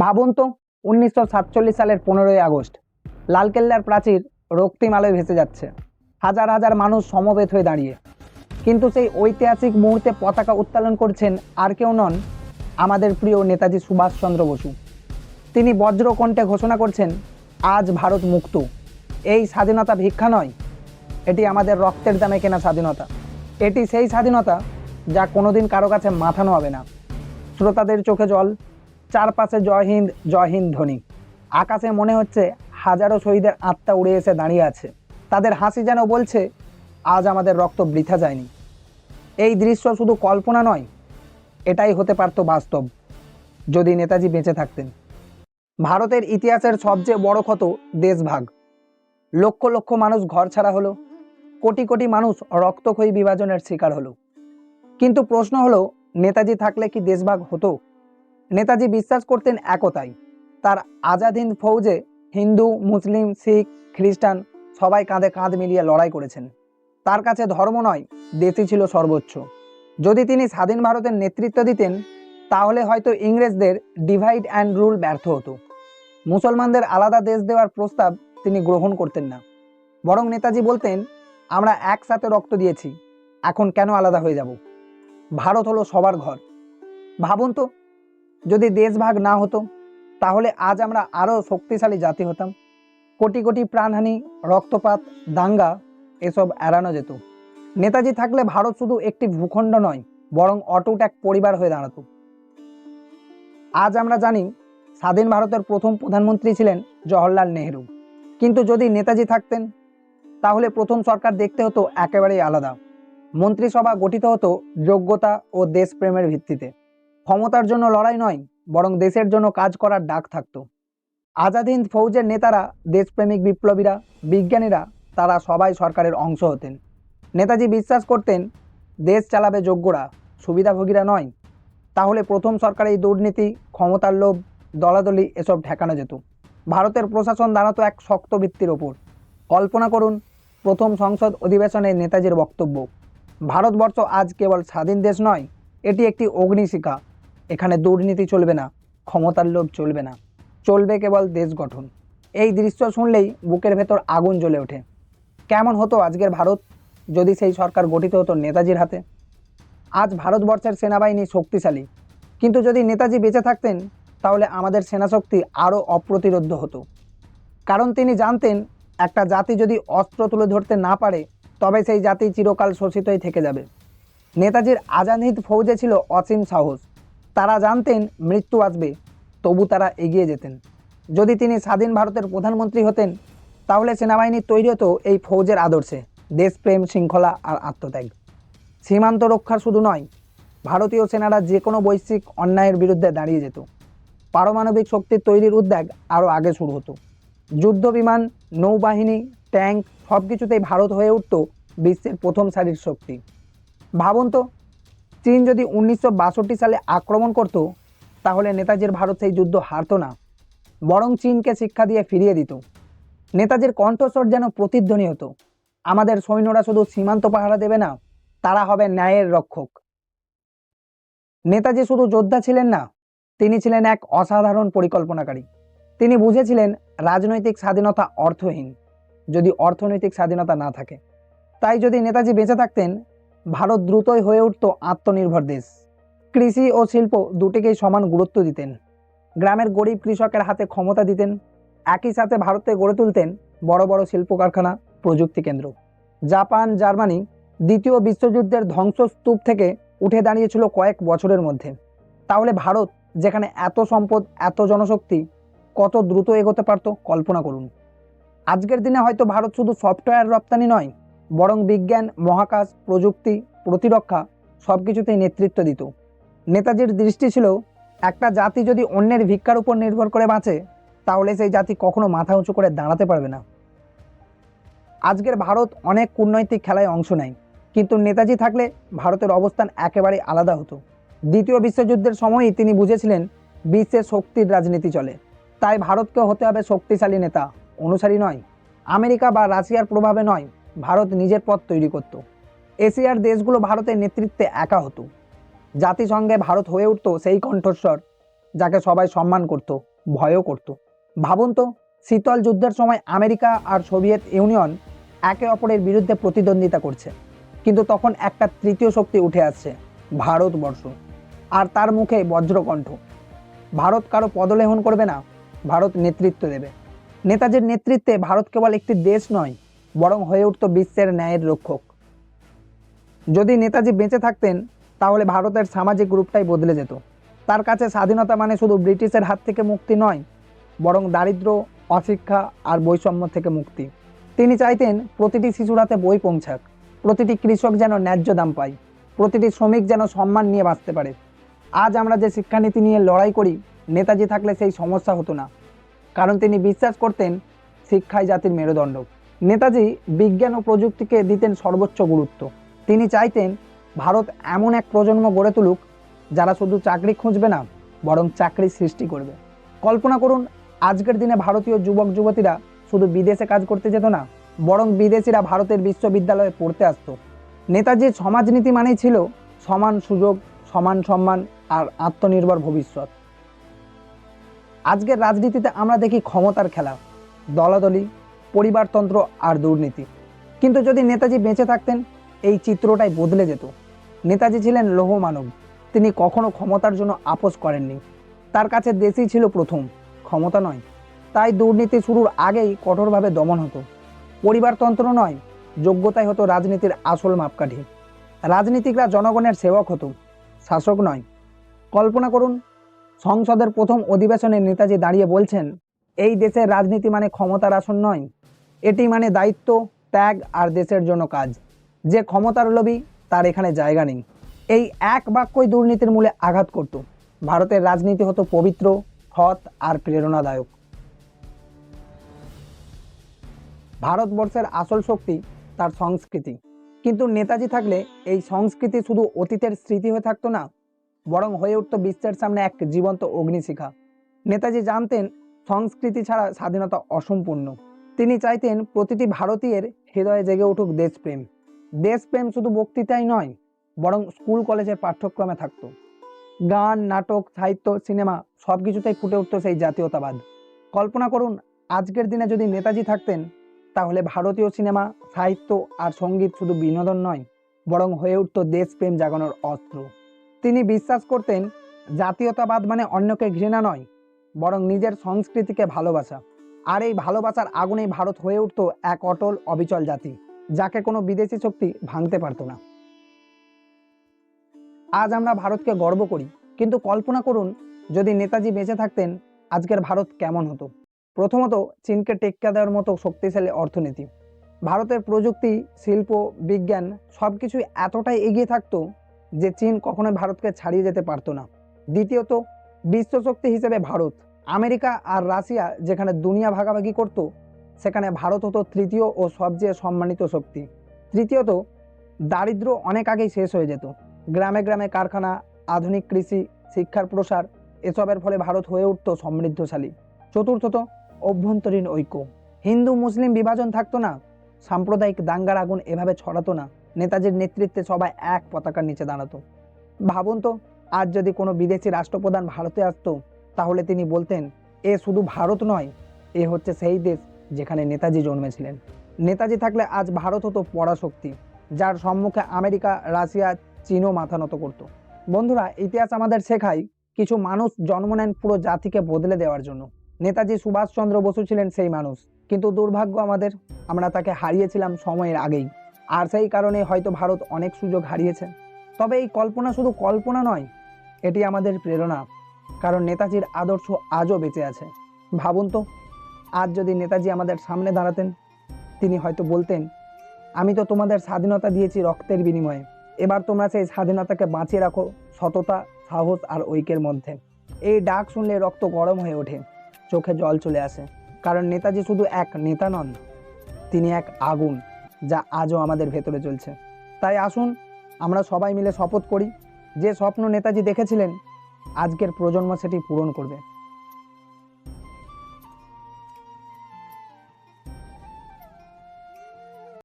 ভাবুন তো, উনিশশো সাতচল্লিশ সালের পনেরোই আগস্ট, লালকেল্লার প্রাচীর রক্তিম আলোয় ভেসে যাচ্ছে। হাজার হাজার মানুষ সমবেত হয়ে দাঁড়িয়ে। কিন্তু সেই ঐতিহাসিক মুহূর্তে পতাকা উত্তোলন করছেন আর কেউ নন আমাদের প্রিয় নেতাজি সুভাষচন্দ্র বসু। তিনি বজ্রকণ্ঠে ঘোষণা করছেন, আজ ভারত মুক্ত। এই স্বাধীনতা ভিক্ষা নয়, এটি আমাদের রক্তের দামে কেনা স্বাধীনতা। এটি সেই স্বাধীনতা যা কোনোদিন কারও কাছে মাথা নোয়াবে না। শ্রোতাদের চোখে জল চারপাশে জয় হিন্দ জয় হিন্দ ধ্বনি। আকাশে মনে হচ্ছে হাজারো শহীদের আত্মা উড়ে এসে দাঁড়িয়ে আছে। তাদের হাসি যেন বলছে, আজ আমাদের রক্ত বৃথা যায়নি। এই দৃশ্য শুধু কল্পনা নয়, এটাই হতে পারত বাস্তব, যদি নেতাজি বেঁচে থাকতেন। ভারতের ইতিহাসের সবচেয়ে বড় ক্ষত দেশভাগ। লক্ষ লক্ষ মানুষ ঘর ছাড়া হলো, কোটি কোটি মানুষ রক্তক্ষয়ী বিভাজনের শিকার হলো। কিন্তু প্রশ্ন হলো, নেতাজি থাকলে কি দেশভাগ হতো? নেতাজি বিশ্বাস করতেন একতাই। তার আজাদ হিন্দ ফৌজে হিন্দু, মুসলিম, শিখ, খ্রিস্টান সবাই কাঁধে কাঁধ মিলিয়ে লড়াই করেছেন। তার কাছে ধর্ম নয়, দেশই ছিল সর্বোচ্চ। যদি তিনি স্বাধীন ভারতের নেতৃত্ব দিতেন, তাহলে হয়তো ইংরেজদের ডিভাইড অ্যান্ড রুল ব্যর্থ হতো। মুসলমানদের আলাদা দেশ দেওয়ার প্রস্তাব তিনি গ্রহণ করতেন না। বরং নেতাজি বলতেন, আমরা একসাথে রক্ত দিয়েছি, এখন কেন আলাদা হয়ে যাব? ভারত হলো সবার ঘর। ভাবুন তো যদি দেশভাগ না হতো, তাহলে আজ আমরা আরও শক্তিশালী জাতি হতাম। কোটি কোটি প্রাণহানি, রক্তপাত, দাঙ্গা, এসব এড়ানো যেত। নেতাজি থাকলে ভারত শুধু একটি ভূখণ্ড নয়, বরং অটুট এক পরিবার হয়ে দাঁড়াত। আজ আমরা জানি, স্বাধীন ভারতের প্রথম প্রধানমন্ত্রী ছিলেন জওহরলাল নেহেরু। কিন্তু যদি নেতাজি থাকতেন, তাহলে প্রথম সরকার দেখতে হতো একেবারেই আলাদা। মন্ত্রিসভা গঠিত হতো যোগ্যতা ও দেশপ্রেমের ভিত্তিতে। ক্ষমতার জন্য লড়াই নয়, বরং দেশের জন্য কাজ করার ডাক থাকত। আজাদ হিন্দ ফৌজের নেতারা, দেশপ্রেমিক বিপ্লবীরা, বিজ্ঞানীরা, তারা সবাই সরকারের অংশ হতেন। নেতাজি বিশ্বাস করতেন, দেশ চালাবে যোগ্যরা, সুবিধাভোগীরা নয়। তাহলে প্রথম সরকার এই দুর্নীতি, ক্ষমতার লোভ, দলাদলি এসব ঠেকানো যেত। ভারতের প্রশাসন দাঁড়াতো এক শক্ত ভিত্তির ওপর। কল্পনা করুন, প্রথম সংসদ অধিবেশনে নেতাজির বক্তব্য। ভারতবর্ষ আজ কেবল স্বাধীন দেশ নয়, এটি একটি অগ্নিশিখা। এখানে দুর্নীতি চলবে না, ক্ষমতার লোভ চলবে না। চলবে কেবল দেশ গঠন। এই দৃশ্য শুনলেই বুকের ভেতর আগুন জ্বলে ওঠে। কেমন হতো আজকের ভারত যদি সেই সরকার গঠিত হতো নেতাজির হাতে? আজ ভারতবর্ষের সেনাবাহিনী শক্তিশালী। কিন্তু যদি নেতাজি বেঁচে থাকতেন, তাহলে আমাদের সেনাশক্তি আরও অপ্রতিরোধ হতো। কারণ তিনি জানতেন, একটা জাতি যদি অস্ত্র তুলে ধরতে না পারে, তবে সেই জাতি চিরকাল শোষিতই থেকে যাবে। নেতাজির আজানহিদ ফৌজে ছিল অসীম সাহস। তারা জানতেন মৃত্যু আসবে, তবু তারা এগিয়ে যেতেন। যদি তিনি স্বাধীন ভারতের প্রধানমন্ত্রী হতেন, তাহলে সেনাবাহিনী তৈরি হতো এই ফৌজের আদর্শে, দেশপ্রেম, শৃঙ্খলা আর আত্মত্যাগ। সীমান্ত রক্ষার শুধু নয়, ভারতীয় সেনারা যে কোনো বৈশ্বিক অন্যায়ের বিরুদ্ধে দাঁড়িয়ে যেত। পারমাণবিক শক্তির তৈরির উদ্যোগ আরও আগে শুরু হতো। যুদ্ধ বিমান, নৌবাহিনী, ট্যাঙ্ক সব কিছুতেই ভারত হয়ে উঠত বিশ্বের প্রথম সারির শক্তি। ভাবুন তো চীন যদি উনিশশো বাষট্টি সালে আক্রমণ করত, তাহলে নেতাজির ভারত সেই যুদ্ধ হারতো না, বরং চীনকে শিক্ষা দিয়ে ফিরিয়ে দিত। নেতাজির কণ্ঠস্বর যেন প্রতিধ্বনি হতো। আমাদের সৈন্যরা শুধু সীমান্ত পাহারা দেবে না, তারা হবে ন্যায়ের রক্ষক। নেতাজি শুধু যোদ্ধা ছিলেন না, তিনি ছিলেন এক অসাধারণ পরিকল্পনাকারী। তিনি বুঝেছিলেন রাজনৈতিক স্বাধীনতা অর্থহীন, যদি অর্থনৈতিক স্বাধীনতা না থাকে। তাই যদি নেতাজি বেঁচে থাকতেন ভারত দ্রুতই হয়ে উঠত আত্মনির্ভর দেশ। কৃষি ও শিল্প দুটিকেই সমান গুরুত্ব দিতেন। গ্রামের গরিব কৃষকের হাতে ক্ষমতা দিতেন। একই সাথে ভারতে গড়ে তুলতেন বড় বড় শিল্প কারখানা, প্রযুক্তি কেন্দ্র। জাপান, জার্মানি দ্বিতীয় বিশ্বযুদ্ধের ধ্বংসস্তূপ থেকে উঠে দাঁড়িয়েছিল কয়েক বছরের মধ্যে। তাহলে ভারত, যেখানে এত সম্পদ, এত জনশক্তি, কত দ্রুত এগোতে পারত, কল্পনা করুন। আজকের দিনে হয়তো ভারত শুধু সফটওয়্যার রপ্তানি নয় বরং বিজ্ঞান, মহাকাশ, প্রযুক্তি, প্রতিরক্ষা সব কিছুতেই নেতৃত্ব দিত। নেতাজির দৃষ্টি ছিল, একটা জাতি যদি অন্যের ভিক্ষার উপর নির্ভর করে বাঁচে, তাহলে সেই জাতি কখনো মাথা উঁচু করে দাঁড়াতে পারবে না। আজকের ভারত অনেক কূটনৈতিক খেলায় অংশ নেয়, কিন্তু নেতাজি থাকলে ভারতের অবস্থান একেবারে আলাদা হতো। দ্বিতীয় বিশ্বযুদ্ধের সময়ই তিনি বুঝেছিলেন, বিশ্বে শক্তির রাজনীতি চলে। তাই ভারতকে হতে হবে শক্তিশালী নেতা, অনুসারী নয়। আমেরিকা বা রাশিয়ার প্রভাবে নয় ভারত নিজের পথ তৈরি করত। এশিয়ার দেশগুলো ভারতের নেতৃত্বে একা হতো। জাতিসংঘে ভারত হয়ে উঠত সেই কণ্ঠস্বর, যাকে সবাই সম্মান করত, ভয়ও করত। ভাবুন তো, শীতল যুদ্ধের সময় আমেরিকা আর সোভিয়েত ইউনিয়ন একে অপরের বিরুদ্ধে প্রতিদ্বন্দ্বিতা করছে। কিন্তু তখন একটা তৃতীয় শক্তি উঠে আসছে, ভারতবর্ষ। আর তার মুখে বজ্রকণ্ঠ। ভারত কারও পদলেহন করবে না, ভারত নেতৃত্ব দেবে। নেতাজির নেতৃত্বে ভারত কেবল একটি দেশ নয় বরং হয়ে উঠত বিশ্বের ন্যায়ের রক্ষক। যদি নেতাজি বেঁচে থাকতেন, তাহলে ভারতের সামাজিক রূপটাই বদলে যেত। তার কাছে স্বাধীনতা মানে শুধু ব্রিটিশের হাত থেকে মুক্তি নয়, বরং দারিদ্র, অশিক্ষা আর বৈষম্য থেকে মুক্তি। তিনি চাইতেন প্রতিটি শিশুর হাতে বই পৌঁছাক, প্রতিটি কৃষক যেন ন্যায্য দাম পায়, প্রতিটি শ্রমিক যেন সম্মান নিয়ে বাঁচতে পারে। আজ আমরা যে শিক্ষানীতি নিয়ে লড়াই করি, নেতাজি থাকলে সেই সমস্যা হতো না, কারণ তিনি বিশ্বাস করতেন, শিক্ষাই জাতির মেরুদণ্ড। নেতাজি বিজ্ঞান ও প্রযুক্তিকে দিতেন সর্বোচ্চ গুরুত্ব। তিনি চাইতেন ভারত এমন এক প্রজন্ম গড়ে তুলুক, যারা শুধু চাকরি খুঁজবে না, বরং চাকরি সৃষ্টি করবে। কল্পনা করুন, আজকের দিনে ভারতীয় যুবক যুবতীরা শুধু বিদেশে কাজ করতে যেত না, বরং বিদেশিরা ভারতের বিশ্ববিদ্যালয়ে পড়তে আসতো। নেতাজির সমাজনীতি মানেই ছিল সমান সুযোগ, সমান সম্মান আর আত্মনির্ভর ভবিষ্যৎ। আজকের রাজনীতিতে আমরা দেখি ক্ষমতার খেলা, দলাদলি পরিবারতন্ত্র আর দুর্নীতি। কিন্তু যদি নেতাজি বেঁচে থাকতেন, এই চিত্রটাই বদলে যেত। নেতাজি ছিলেন লৌহ মানব তিনি কখনো ক্ষমতার জন্য আপোষ করেননি। তার কাছে দেশই ছিল প্রথম, ক্ষমতা নয়। তাই দুর্নীতি শুরুর আগেই কঠোরভাবে দমন হতো। পরিবারতন্ত্র নয়, যোগ্যতাই হতো রাজনীতির আসল মাপকাঠি। রাজনীতিকরা জনগণের সেবক হতো, শাসক নয়। কল্পনা করুন, সংসদের প্রথম অধিবেশনে নেতাজি দাঁড়িয়ে বলছেন, এই দেশের রাজনীতি মানে ক্ষমতার আসন নয় এটি মানে দায়িত্ব, ত্যাগ আর দেশের জন্য কাজ। যে ক্ষমতার লোভী, তার এখানে জায়গা নেই। এই এক বাক্যই দুর্নীতির মূলে আঘাত করত। ভারতের রাজনীতি হতো পবিত্র সৎ আর প্রেরণাদায়ক। ভারতবর্ষের আসল শক্তি তার সংস্কৃতি। কিন্তু নেতাজি থাকলে এই সংস্কৃতি শুধু অতীতের স্মৃতি হয়ে থাকতো না, বরং হয়ে উঠতো বিশ্বের সামনে এক জীবন্ত অগ্নিশিখা। নেতাজি জানতেন, সংস্কৃতি ছাড়া স্বাধীনতা অসম্পূর্ণ। তিনি চাইতেন প্রতিটি ভারতীয়ের হৃদয়ে জেগে উঠুক দেশপ্রেম। দেশপ্রেম শুধু বক্তৃতাই নয়, বরং স্কুল, কলেজের পাঠ্যক্রমে থাকত। গান, নাটক, সাহিত্য, সিনেমা সব কিছুতেই ফুটে উঠতো সেই জাতীয়তাবাদ। কল্পনা করুন, আজকের দিনে যদি নেতাজি থাকতেন, তাহলে ভারতীয় সিনেমা, সাহিত্য আর সংগীত শুধু বিনোদন নয়, বরং হয়ে উঠত দেশপ্রেম জাগানোর অস্ত্র। তিনি বিশ্বাস করতেন, জাতীয়তাবাদ মানে অন্যকে ঘৃণা নয়, বরং নিজের সংস্কৃতিকে ভালোবাসা। আর এই ভালোবাসার আগুনেই ভারত হয়ে উঠত এক অটল, অবিচল জাতি, যাকে কোনো বিদেশি শক্তি ভাঙতে পারতো না। আজ আমরা ভারতকে গর্ব করি, কিন্তু কল্পনা করুন, যদি নেতাজি বেঁচে থাকতেন, আজকের ভারত কেমন হতো? প্রথমত, চীনকে টেক্কা দেওয়ার মতো শক্তিশালী অর্থনীতি। ভারতের প্রযুক্তি, শিল্প, বিজ্ঞান সব কিছুই এতটাই এগিয়ে থাকতো যে চীন কখনোই ভারতকে ছাড়িয়ে যেতে পারতো না। দ্বিতীয়ত, বিশ্বশক্তি হিসেবে ভারত আমেরিকা আর রাশিয়া যেখানে দুনিয়া ভাগাভাগি করত, সেখানে ভারত হতো তৃতীয় ও সবচেয়ে সম্মানিত শক্তি। তৃতীয়ত দারিদ্র অনেক আগেই শেষ হয়ে যেত। গ্রামে গ্রামে কারখানা, আধুনিক কৃষি, শিক্ষার প্রসার, এসবের ফলে ভারত হয়ে উঠত সমৃদ্ধশালী। চতুর্থত, অভ্যন্তরীণ ঐক্য। হিন্দু মুসলিম বিভাজন থাকতো না, সাম্প্রদায়িক দাঙ্গার আগুন এভাবে ছড়াতো না, নেতাজির নেতৃত্বে সবাই এক পতাকার নিচে দাঁড়াতো। ভাবুন তো, আজ যদি কোনো বিদেশি রাষ্ট্রপ্রধান ভারতে আসতো তাহলে তিনি বলতেন, এ শুধু ভারত নয়, এ হচ্ছে সেই দেশ যেখানে নেতাজি জন্মেছিলেন। নেতাজি থাকলে আজ ভারত হতো পরাশক্তি, যার সম্মুখে আমেরিকা, রাশিয়া, চীনও মাথা নত করত। বন্ধুরা, ইতিহাস আমাদের শেখায় কিছু মানুষ জন্ম নেন পুরো জাতিকে বদলে দেওয়ার জন্য। নেতাজি সুভাষচন্দ্র বসু ছিলেন সেই মানুষ, কিন্তু দুর্ভাগ্য আমাদের, আমরা তাকে হারিয়েছিলাম সময়ের আগেই। আর সেই কারণে হয়তো ভারত অনেক সুযোগ হারিয়েছে। তবে এই কল্পনা শুধু কল্পনা নয়, এটি আমাদের প্রেরণা। কারণ নেতাজির আদর্শ আজও বেঁচে আছে। ভাবুন তো, আজ যদি নেতাজি আমাদের সামনে দাঁড়াতেন, তিনি হয়তো বলতেন, আমি তো তোমাদের স্বাধীনতা দিয়েছি রক্তের বিনিময়ে। এবার তোমরা সেই স্বাধীনতাকে বাঁচিয়ে রাখো সততা, সাহস আর ঐক্যের মধ্যে। এই ডাক শুনলে রক্ত গরম হয়ে ওঠে, চোখে জল চলে আসে। কারণ নেতাজি শুধু এক নেতা নন, তিনি এক আগুন যা আজও আমাদের ভেতরে চলছে তাই আসুন, আমরা সবাই মিলে শপথ করি, যে স্বপ্ন নেতাজি দেখেছিলেন আজকের প্রজন্ম সেটি পূরণ করবে।